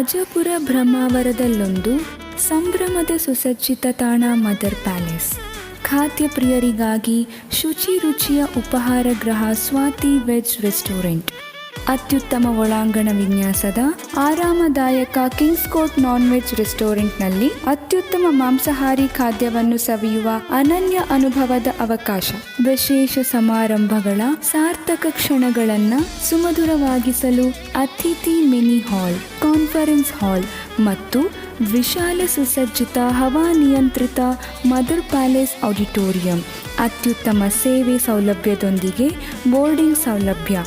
ಅಜಪುರ ಬ್ರಹ್ಮಾವರದಲ್ಲೊಂದು ಸಂಭ್ರಮದ ಸುಸಜ್ಜಿತ ತಾಣ ಮದರ್ ಪ್ಯಾಲೇಸ್. ಖಾದ್ಯ ಪ್ರಿಯರಿಗಾಗಿ ಶುಚಿ ರುಚಿಯ ಉಪಹಾರ ಗೃಹ ಸ್ವಾತಿ ವೆಜ್ ರೆಸ್ಟೋರೆಂಟ್. ಅತ್ಯುತ್ತಮ ಒಳಾಂಗಣ ವಿನ್ಯಾಸದ ಆರಾಮದಾಯಕ ಕಿಂಗ್ಸ್ ಕೋರ್ಟ್ ನಾನ್ ವೆಜ್ ರೆಸ್ಟೋರೆಂಟ್ನಲ್ಲಿ ಅತ್ಯುತ್ತಮ ಮಾಂಸಾಹಾರಿ ಖಾದ್ಯವನ್ನು ಸವಿಯುವ ಅನನ್ಯ ಅನುಭವದ ಅವಕಾಶ. ವಿಶೇಷ ಸಮಾರಂಭಗಳ ಸಾರ್ಥಕ ಕ್ಷಣಗಳನ್ನು ಸುಮಧುರವಾಗಿಸಲು ಅತಿಥಿ ಮಿನಿ ಹಾಲ್, ಕಾನ್ಫರೆನ್ಸ್ ಹಾಲ್ ಮತ್ತು ವಿಶಾಲ ಸುಸಜ್ಜಿತ ಹವಾ ನಿಯಂತ್ರಿತ ಮದರ್ ಪ್ಯಾಲೇಸ್ ಆಡಿಟೋರಿಯಂ ಅತ್ಯುತ್ತಮ ಸೇವೆ ಸೌಲಭ್ಯದೊಂದಿಗೆ ಬೋರ್ಡಿಂಗ್ ಸೌಲಭ್ಯ.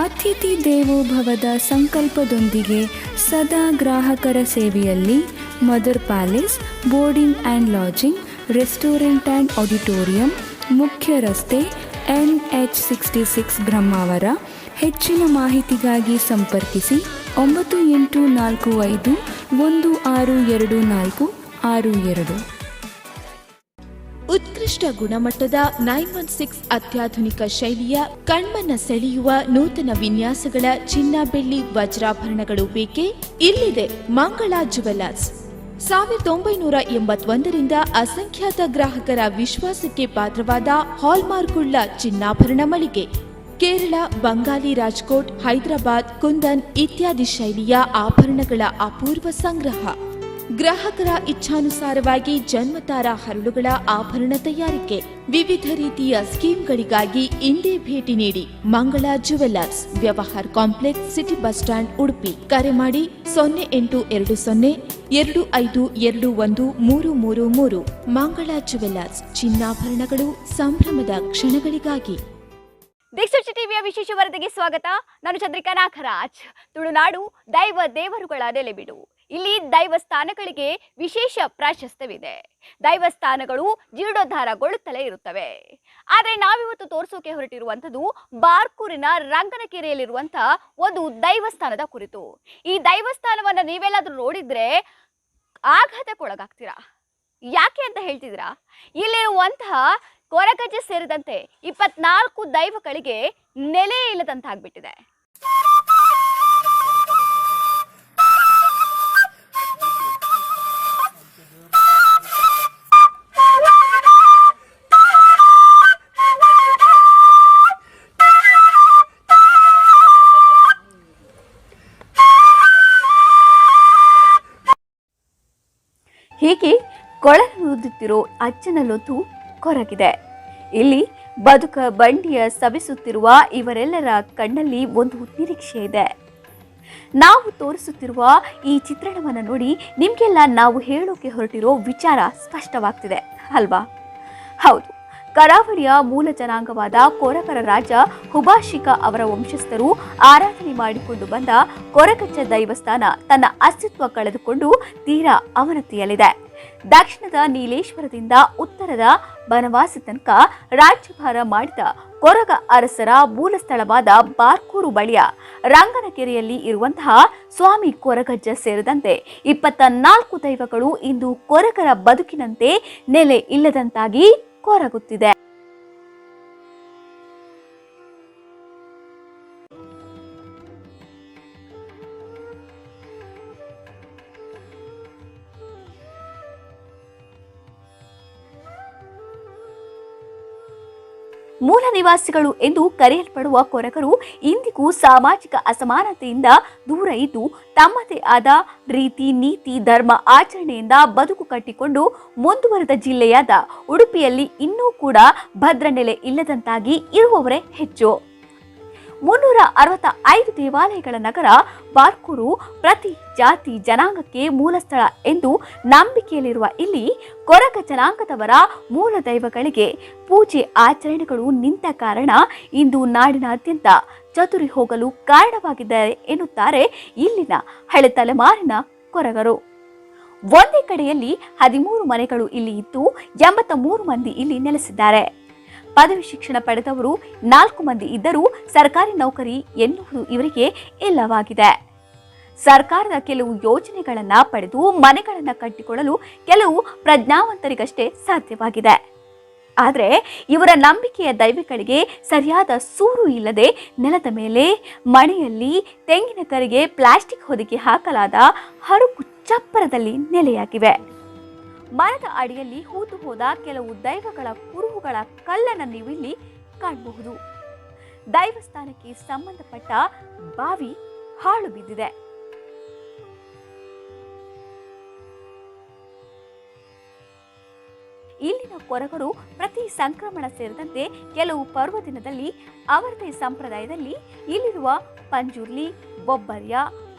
ಅತಿಥಿ ದೇವೋಭವದ ಸಂಕಲ್ಪದೊಂದಿಗೆ ಸದಾ ಗ್ರಾಹಕರ ಸೇವೆಯಲ್ಲಿ mother palace, boarding and lodging, restaurant and auditorium, ಮುಖ್ಯ ರಸ್ತೆ N H sixty six Brahmavar ಹೆಚ್ಚಿನ ಮಾಹಿತಿಗಾಗಿ ಸಂಪರ್ಕಿಸಿ ಒಂಬತ್ತು ಎಂಟು ನಾಲ್ಕು ಐದು ಒಂದು ಆರು ಎರಡು ನಾಲ್ಕು ಆರು ಎರಡು. ಉತ್ಕೃಷ್ಟ ಗುಣಮಟ್ಟದ ನೈನ್ ಒನ್ ಸಿಕ್ಸ್ ಅತ್ಯಾಧುನಿಕ ಶೈಲಿಯ ಕಣ್ಮನ ಸೆಳೆಯುವ ನೂತನ ವಿನ್ಯಾಸಗಳ ಚಿನ್ನ ಬೆಳ್ಳಿ ವಜ್ರಾಭರಣಗಳು ಬೇಕೇ? ಇಲ್ಲಿದೆ ಮಂಗಳ ಜುವೆಲ್ಲರ್ಸ್ ಸಾವಿರದ ಒಂಬೈನೂರ ಎಂಬತ್ತೊಂದರಿಂದ ಅಸಂಖ್ಯಾತ ಗ್ರಾಹಕರ ವಿಶ್ವಾಸಕ್ಕೆ ಪಾತ್ರವಾದ ಹಾಲ್ಮಾರ್ಕ್ವುಳ್ಳ ಚಿನ್ನಾಭರಣ ಮಳಿಗೆ. ಕೇರಳ ಬಂಗಾಲಿ ರಾಜ್ಕೋಟ್, ಹೈದರಾಬಾದ್, ಕುಂದನ್ ಇತ್ಯಾದಿ ಶೈಲಿಯ ಆಭರಣಗಳ ಅಪೂರ್ವ ಸಂಗ್ರಹ. ಗ್ರಾಹಕರ ಇಚ್ಛಾನುಸಾರವಾಗಿ ಜನ್ಮತಾರ ಹರಳುಗಳ ಆಭರಣ ತಯಾರಿಕೆ ವಿವಿಧ ರೀತಿಯ ಸ್ಕೀಮ್ಗಳಿಗಾಗಿ ಇಂದೇ ಭೇಟಿ ನೀಡಿ Mangala jewellers Vyavahar complex, city bus stand, Udupi. ಕರೆ ಮಾಡಿ ಸೊನ್ನೆ ಎಂಟು ಎರಡು ಸೊನ್ನೆ, ಎರಡು ಐದು ಎರಡು ಒಂದು ಮೂರು ಮೂರು ಮೂರು. ಮಂಗಳ ಜುವೆಲ್ಲರ್ಸ್ ಚಿನ್ನಾಭರಣಗಳು ಸಂಭ್ರಮದ ಕ್ಷಣಗಳಿಗಾಗಿ. ದಿಕ್ಸೂಚಿ ಟಿವಿಯ ವಿಶೇಷ ವರದಿಗೆ ಸ್ವಾಗತ. ನಾನು ಚಂದ್ರಿಕಾ ನಾಗರಾಜ್. ತುಳುನಾಡು ದೈವ ದೇವರುಗಳ ನೆಲೆಬಿಡು. ಇಲ್ಲಿ ದೈವಸ್ಥಾನಗಳಿಗೆ ವಿಶೇಷ ಪ್ರಾಶಸ್ತ್ಯವಿದೆ. ದೈವಸ್ಥಾನಗಳು ಜೀರ್ಣೋದ್ಧಾರಗೊಳ್ಳುತ್ತಲೇ ಇರುತ್ತವೆ. ಆದರೆ ನಾವಿವತ್ತು ತೋರಿಸೋಕೆ ಹೊರಟಿರುವಂಥದ್ದು ಬಾರ್ಕೂರಿನ ರಂಗನಕೆರೆಯಲ್ಲಿರುವಂತಹ ಒಂದು ದೈವಸ್ಥಾನದ ಕುರಿತು. ಈ ದೈವಸ್ಥಾನವನ್ನ ನೀವೆಲ್ಲಾದ್ರೂ ನೋಡಿದ್ರೆ ಆಘಾತಕ್ಕೊಳಗಾಗ್ತೀರಾ? ಯಾಕೆ ಅಂತ ಹೇಳ್ತಿದ್ದೀರಾ? ಇಲ್ಲಿರುವಂತಹ ಕೊರಗಜ್ಜೆ ಸೇರಿದಂತೆ ಇಪ್ಪತ್ನಾಲ್ಕು ದೈವಗಳಿಗೆ ನೆಲೆ ಇಲ್ಲದಂತಾಗ್ಬಿಟ್ಟಿದೆ. ಹೀಗೆ ಕೊಳಲೂದುತ್ತಿರೋ ಅಜ್ಜನಲ್ಲೊಂದು ಕೊರಗಿದೆ. ಇಲ್ಲಿ ಬದುಕ ಬಂಡಿಯ ಸವಿಸುತ್ತಿರುವ ಇವರೆಲ್ಲರ ಕಣ್ಣಲ್ಲಿ ಒಂದು ನಿರೀಕ್ಷೆ ಇದೆ. ನಾವು ತೋರಿಸುತ್ತಿರುವ ಈ ಚಿತ್ರಣವನ್ನು ನೋಡಿ ನಿಮಗೆಲ್ಲ ನಾವು ಹೇಳೋಕೆ ಹೊರಟಿರೋ ವಿಚಾರ ಸ್ಪಷ್ಟವಾಗ್ತಿದೆ, ಅಲ್ವಾ? ಹೌದು. ಕರಾವಳಿಯ ಮೂಲ ಜನಾಂಗವಾದ ಕೊರಕರ ರಾಜ ಹುಬಾಶಿಕ ಅವರ ವಂಶಸ್ಥರು ಆರಾಧನೆ ಮಾಡಿಕೊಂಡು ಬಂದ ಕೊರಕಚ್ಚ ದೈವಸ್ಥಾನ ತನ್ನ ಅಸ್ತಿತ್ವ ಕಳೆದುಕೊಂಡು ತೀರಾ ಅವನತಿಯಲ್ಲಿದೆ. ದಕ್ಷಿಣದ ನೀಲೇಶ್ವರದಿಂದ ಉತ್ತರದ ಬನವಾಸಿ ತನಕ ರಾಜ್ಯಭಾರ ಮಾಡಿದ ಕೊರಗ ಅರಸರ ಮೂಲ ಸ್ಥಳವಾದ ಬಾರ್ಕೂರು ಬಳಿಯ ರಂಗನಕೆರೆಯಲ್ಲಿ ಇರುವಂತಹ ಸ್ವಾಮಿ ಕೊರಗಜ್ಜ ಸೇರಿದಂತೆ ಇಪ್ಪತ್ತ ನಾಲ್ಕು ದೈವಗಳು ಇಂದು ಕೊರಗರ ಬದುಕಿನಂತೆ ನೆಲೆ ಇಲ್ಲದಂತಾಗಿ ಕೊರಗುತ್ತಿದೆ ನಿವಾಸಿಗಳು ಎಂದು ಕರೆಯಲ್ಪಡುವ ಕೊರಗರು ಇಂದಿಗೂ ಸಾಮಾಜಿಕ ಅಸಮಾನತೆಯಿಂದ ದೂರ ಇದ್ದು, ತಮ್ಮದೇ ಆದ ರೀತಿ, ನೀತಿ, ಧರ್ಮ ಆಚರಣೆಯಿಂದ ಬದುಕು ಕಟ್ಟಿಕೊಂಡು ಮುಂದುವರೆದ ಜಿಲ್ಲೆಯಾದ ಉಡುಪಿಯಲ್ಲಿ ಇನ್ನೂ ಕೂಡ ಭದ್ರ ನೆಲೆ ಇಲ್ಲದಂತಾಗಿ ಇರುವವರೇ ಹೆಚ್ಚು. ಮುನ್ನೂರ ಅರವತ್ತ ಐದು ದೇವಾಲಯಗಳ ನಗರ ಬಾರ್ಕೂರು ಪ್ರತಿ ಜಾತಿ ಜನಾಂಗಕ್ಕೆ ಮೂಲ ಸ್ಥಳ ಎಂದು ನಂಬಿಕೆಯಲ್ಲಿರುವ ಇಲ್ಲಿ ಕೊರಗ ಜನಾಂಗದವರ ಮೂಲ ದೈವಗಳಿಗೆ ಪೂಜೆ ಆಚರಣೆಗಳು ನಿಂತ ಕಾರಣ ಇಂದು ನಾಡಿನಾದ್ಯಂತ ಚತುರಿ ಹೋಗಲು ಕಾರಣವಾಗಿದ್ದಾರೆ ಎನ್ನುತ್ತಾರೆ ಇಲ್ಲಿನ ಹಳೆ ತಲೆಮಾರಿನ ಕೊರಗರು. ಒಂದೇ ಕಡೆಯಲ್ಲಿ ಹದಿಮೂರು ಮನೆಗಳು ಇಲ್ಲಿ ಇದ್ದು ಎಂಬತ್ತ ಮೂರು ಮಂದಿ ಇಲ್ಲಿ ನೆಲೆಸಿದ್ದಾರೆ. ಪದವಿ ಶಿಕ್ಷಣ ಪಡೆದವರು ನಾಲ್ಕು ಮಂದಿ ಇದ್ದರೂ ಸರ್ಕಾರಿ ನೌಕರಿ ಎನ್ನುವುದು ಇವರಿಗೆ ಇಲ್ಲವಾಗಿದೆ. ಸರ್ಕಾರದ ಕೆಲವು ಯೋಜನೆಗಳನ್ನು ಪಡೆದು ಮನೆಗಳನ್ನು ಕಟ್ಟಿಕೊಳ್ಳಲು ಕೆಲವು ಪ್ರಜ್ಞಾವಂತರಿಗಷ್ಟೇ ಸಾಧ್ಯವಾಗಿದೆ. ಆದರೆ ಇವರ ನಂಬಿಕೆಯ ದೈವಗಳಿಗೆ ಸರಿಯಾದ ಸೂರು ಇಲ್ಲದೆ ನೆಲದ ಮೇಲೆ ಮನೆಯಲ್ಲಿ ತೆಂಗಿನ ಕರಿಗೆ ಪ್ಲಾಸ್ಟಿಕ್ ಹೊದಿಕೆ ಹಾಕಲಾದ ಹರುಕು ಚಪ್ಪರದಲ್ಲಿ ನೆಲೆಯಾಗಿವೆ. ಮರದ ಅಡಿಯಲ್ಲಿ ಹೂತು ಹೋದ ಕೆಲವು ದೈವಗಳ ಕುರುಹುಗಳ ಕಲ್ಲನ್ನು ನೀವು ಇಲ್ಲಿ ಕಾಣಬಹುದು ದೈವಸ್ಥಾನಕ್ಕೆ ಸಂಬಂಧಪಟ್ಟ ಬಾವಿ ಹಾಳು ಬಿದ್ದಿದೆ. ಇಲ್ಲಿನ ಕೊರಗರು ಪ್ರತಿ ಸಂಕ್ರಮಣ ಸೇರಿದಂತೆ ಕೆಲವು ಪರ್ವ ದಿನದಲ್ಲಿ ಅವರದೇ ಸಂಪ್ರದಾಯದಲ್ಲಿ ಇಲ್ಲಿರುವ ಪಂಜುರ್ಲಿ, ಬೊಬ್ಬರ್ಯ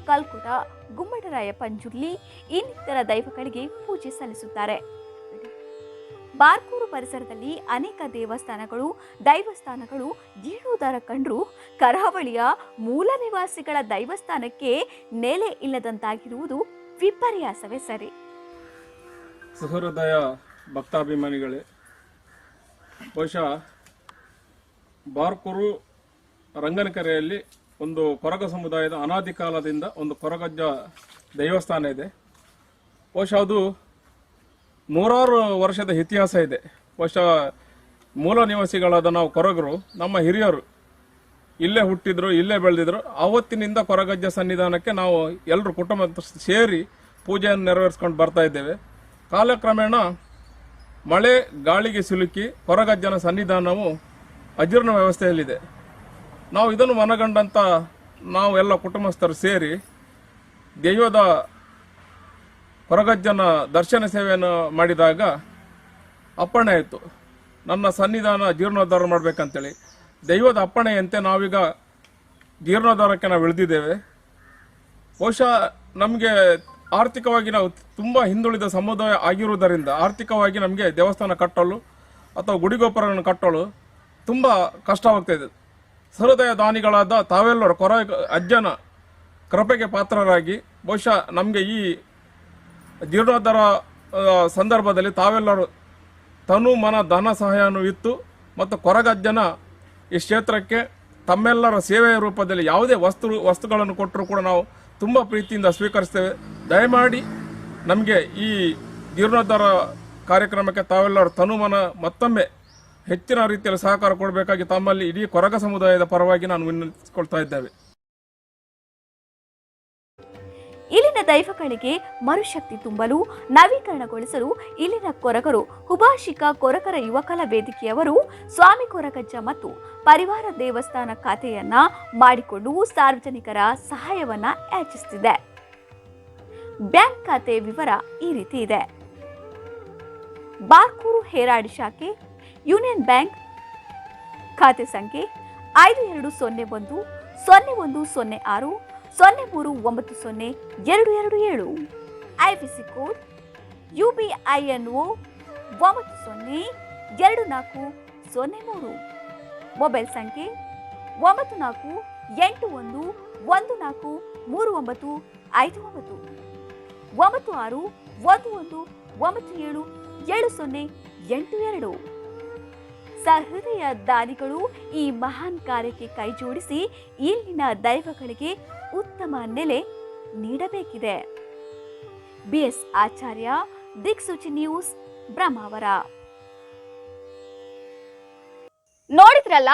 ಕಲ್ಕುಟ ಗುಮ್ಮಟರಾಯ ಪಂಜುರ್ಲಿ ಇನ್ನಿತರ ದೈವಗಳಿಗೆ ಪೂಜೆ ಸಲ್ಲಿಸುತ್ತಾರೆ. ಬಾರ್ಕೂರು ಪರಿಸರದಲ್ಲಿ ಅನೇಕ ದೇವಸ್ಥಾನಗಳು, ದೈವಸ್ಥಾನಗಳು ಜೀರ್ಣೋದ್ಧಾರ ಕಂಡ್ರು ಕರಾವಳಿಯ ಮೂಲ ನಿವಾಸಿಗಳ ದೈವಸ್ಥಾನಕ್ಕೆ ನೆಲೆ ಇಲ್ಲದಂತಾಗಿರುವುದು ವಿಪರ್ಯಾಸವೇ ಸರಿ. ಸಹೃದಯ ಭಕ್ತಾಭಿಮಾನಿಗಳೇ, ಬಹುಶಃ ಬಾರ್ಕೂರು ರಂಗನಕೆರೆಯಲ್ಲಿ ಒಂದು ಕೊರಗ ಸಮುದಾಯದ ಅನಾದಿ ಕಾಲದಿಂದ ಒಂದು ಕೊರಗಜ್ಜ ದೇವಸ್ಥಾನ ಇದೆ. ಬಹುಶಃ ಅದು ನೂರಾರು ವರ್ಷದ ಇತಿಹಾಸ ಇದೆ. ಬಹುಶಃ ಮೂಲ ನಿವಾಸಿಗಳಾದ ನಾವು ಕೊರಗರು, ನಮ್ಮ ಹಿರಿಯರು ಇಲ್ಲೇ ಹುಟ್ಟಿದ್ರು, ಇಲ್ಲೇ ಬೆಳೆದಿದ್ರು. ಅವತ್ತಿನಿಂದ ಕೊರಗಜ್ಜ ಸನ್ನಿಧಾನಕ್ಕೆ ನಾವು ಎಲ್ಲರೂ ಕುಟುಂಬ ಸೇರಿ ಪೂಜೆಯನ್ನು ನೆರವೇರಿಸ್ಕೊಂಡು ಬರ್ತಾ ಇದ್ದೇವೆ. ಕಾಲಕ್ರಮೇಣ ಮಳೆ, ಗಾಳಿಗೆ ಸಿಲುಕಿ ಕೊರಗಜ್ಜನ ಸನ್ನಿಧಾನವು ಅಜೀರ್ಣ ವ್ಯವಸ್ಥೆಯಲ್ಲಿದೆ. ನಾವು ಇದನ್ನು ಮನಗಂಡಂತ ನಾವು ಎಲ್ಲ ಕುಟುಂಬಸ್ಥರು ಸೇರಿ ದೈವದ ಹೊರಗಜ್ಜನ ದರ್ಶನ ಸೇವೆಯನ್ನು ಮಾಡಿದಾಗ ಅಪ್ಪಣೆ ಆಯಿತು. ನನ್ನ ಸನ್ನಿಧಾನ ಜೀರ್ಣೋದ್ಧಾರ ಮಾಡಬೇಕಂತೇಳಿ. ದೈವದ ಅಪ್ಪಣೆಯಂತೆ ನಾವೀಗ ಜೀರ್ಣೋದ್ಧಾರಕ್ಕೆ ನಾವು ಇಳಿದಿದ್ದೇವೆ. ಬಹುಶಃ ನಮಗೆ ಆರ್ಥಿಕವಾಗಿ ನಾವು ತುಂಬ ಹಿಂದುಳಿದ ಸಮುದಾಯ ಆಗಿರುವುದರಿಂದ, ಆರ್ಥಿಕವಾಗಿ ನಮಗೆ ದೇವಸ್ಥಾನ ಕಟ್ಟಲು ಅಥವಾ ಗುಡಿಗೋಪುರಗಳನ್ನು ಕಟ್ಟಲು ತುಂಬ ಕಷ್ಟವಾಗ್ತಾ ಇದೆ. ಸಹೃದಯ ದಾನಿಗಳಾದ ತಾವೆಲ್ಲರೂ ಕೊರ ಅಜ್ಜನ ಕೃಪೆಗೆ ಪಾತ್ರರಾಗಿ, ಬಹುಶಃ ನಮಗೆ ಈ ಜೀರ್ಣೋದ್ಧಾರ ಸಂದರ್ಭದಲ್ಲಿ ತಾವೆಲ್ಲರೂ ತನು ಮನ ಧನ ಸಹಾಯವನ್ನು ಇತ್ತು ಮತ್ತು ಕೊರಗಜ್ಜನ ಈ ಕ್ಷೇತ್ರಕ್ಕೆ ತಮ್ಮೆಲ್ಲರ ಸೇವೆಯ ರೂಪದಲ್ಲಿ ಯಾವುದೇ ವಸ್ತು, ವಸ್ತುಗಳನ್ನು ಕೊಟ್ಟರೂ ಕೂಡ ನಾವು ತುಂಬ ಪ್ರೀತಿಯಿಂದ ಸ್ವೀಕರಿಸ್ತೇವೆ. ದಯಮಾಡಿ ನಮಗೆ ಈ ಜೀರ್ಣೋದ್ಧಾರ ಕಾರ್ಯಕ್ರಮಕ್ಕೆ ತಾವೆಲ್ಲರೂ ತನುಮನ ಮತ್ತೊಮ್ಮೆ ಹೆಚ್ಚಿನ ರೀತಿಯಲ್ಲಿ ಸಹಕಾರ ಕೊಡಬೇಕಾಗಿ ತಮ್ಮಲ್ಲಿ ಇಡೀ ಕೊರಗ ಸಮುದಾಯದ ಪರವಾಗಿ ನಾನು ವಿನಂತಿಸಿಕೊಳ್ತಾ ಇದ್ದೇವೆ. ಇಲ್ಲಿನ ದೈವಗಳಿಗೆ ಮರುಶಕ್ತಿ ತುಂಬಲು, ನವೀಕರಣಗೊಳಿಸಲು ಇಲ್ಲಿನ ಕೊರಗರು ಹುಭಾಷಿಕ ಕೊರಕರ ಯುವಕಲ ವೇದಿಕೆಯವರು ಸ್ವಾಮಿ ಕೊರಗಜ್ಜ ಮತ್ತು ಪರಿವಾರ ದೇವಸ್ಥಾನ ಖಾತೆಯನ್ನ ಮಾಡಿಕೊಂಡು ಸಾರ್ವಜನಿಕರ ಸಹಾಯವನ್ನ ಯಾಚಿಸುತ್ತಿದೆ. ಬ್ಯಾಂಕ್ ಖಾತೆ ವಿವರ ಈ ರೀತಿ ಇದೆ. ಬಾರ್ಕೂರು ಹೇರಾಡಿ ಶಾಖೆ ಯೂನಿಯನ್ ಬ್ಯಾಂಕ್ ಖಾತೆ ಸಂಖ್ಯೆ ಐದು ಎರಡು ಸೊನ್ನೆ ಒಂದು ಸೊನ್ನೆ ಒಂದು ಸೊನ್ನೆ ಆರು, ಸೊನ್ನೆ ಮೂರು ಒಂಬತ್ತು ಸೊನ್ನೆ ಎರಡು ಎರಡು ಏಳು. IPC code U B I N O ಒಂಬತ್ತು ಸೊನ್ನೆ ಎರಡು ನಾಲ್ಕು ಸೊನ್ನೆ ಮೂರು. ಮೊಬೈಲ್ ಸಂಖ್ಯೆ ಒಂಬತ್ತು ನಾಲ್ಕು ಎಂಟು ಒಂದು ಒಂದು ನಾಲ್ಕು ಮೂರು ಒಂಬತ್ತು ಐದು ಒಂಬತ್ತು. ಒಂಬತ್ತು ಆರು ಒಂದು ಒಂದು ಒಂಬತ್ತು ಏಳು ಏಳು ಸೊನ್ನೆ ಎಂಟು ಎರಡು. ಸಹೃದಯ ದಾನಿಗಳು ಈ ಮಹಾನ್ ಕಾರ್ಯಕ್ಕೆ ಕೈಜೋಡಿಸಿ ಇಲ್ಲಿನ ದೈವಗಳಿಗೆ ಉತ್ತಮ ನೆಲೆ ನೀಡಬೇಕಿದೆ. ಬಿಎಸ್ ಆಚಾರ್ಯ, ದಿಕ್ಸೂಚಿ ನ್ಯೂಸ್, ಬ್ರಹ್ಮಾವರ. ನೋಡಿದ್ರಲ್ಲ,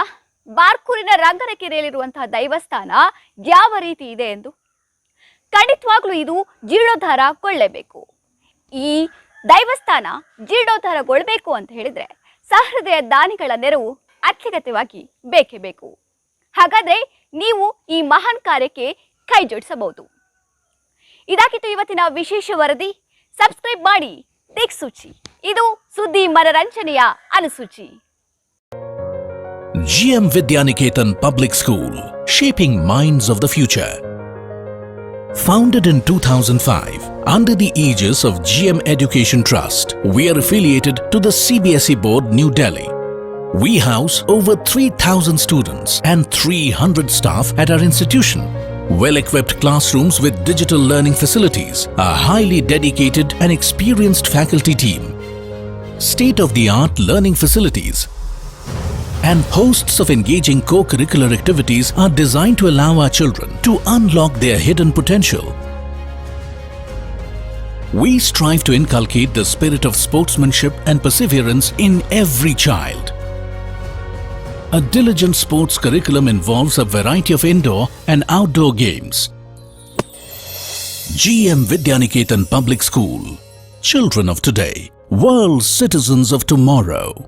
ಬಾರ್ಕೂರಿನ ರಂಗನಕೆರೆಯಲ್ಲಿರುವಂತಹ ದೈವಸ್ಥಾನ ಯಾವ ರೀತಿ ಇದೆ ಎಂದು? ಖಂಡಿತವಾಗ್ಲೂ ಇದು ಜೀರ್ಣೋದ್ಧಾರಗೊಳ್ಳಬೇಕು ಈ ದೈವಸ್ಥಾನ ಜೀರ್ಣೋದ್ಧಾರಗೊಳ್ಬೇಕು ಅಂತ ಹೇಳಿದ್ರೆ ಸಹೃದಯ ದಾನಿಗಳ ನೆರವು ಅತ್ಯಗತ್ಯವಾಗಿ ಬೇಕೇ ಬೇಕು. ಹಾಗಾದರೆ ನೀವು ಈ ಮಹಾನ್ ಕಾರ್ಯಕ್ಕೆ ಕೈ ಜೋಡಿಸಬಹುದು. ಇದಾಗಿತ್ತು ಇವತ್ತಿನ ವಿಶೇಷ ವರದಿ. ಸಬ್ಸ್ಕ್ರೈಬ್ ಮಾಡಿ. ದಿಕ್ಸೂಚಿ. ಇದು ಸುದ್ದಿ ಮನರಂಜನೆಯ ಅನುಸೂಚಿ. GM Vidyaniketan public school, shaping minds of the future. Founded in two thousand 2005 under the aegis of GM Education Trust, we are affiliated to the CBSE Board, New Delhi. We house over 3,000 students and 300 staff at our institution. Well equipped classrooms with digital learning facilities, a highly dedicated and experienced faculty team, state of the art learning facilities, and hosts of engaging co-curricular activities are designed to allow our children to unlock their hidden potential. We strive to inculcate the spirit of sportsmanship and perseverance in every child. A diligent sports curriculum involves a variety of indoor and outdoor games. GM Vidyaniketan Public School. Children of today, world citizens of tomorrow.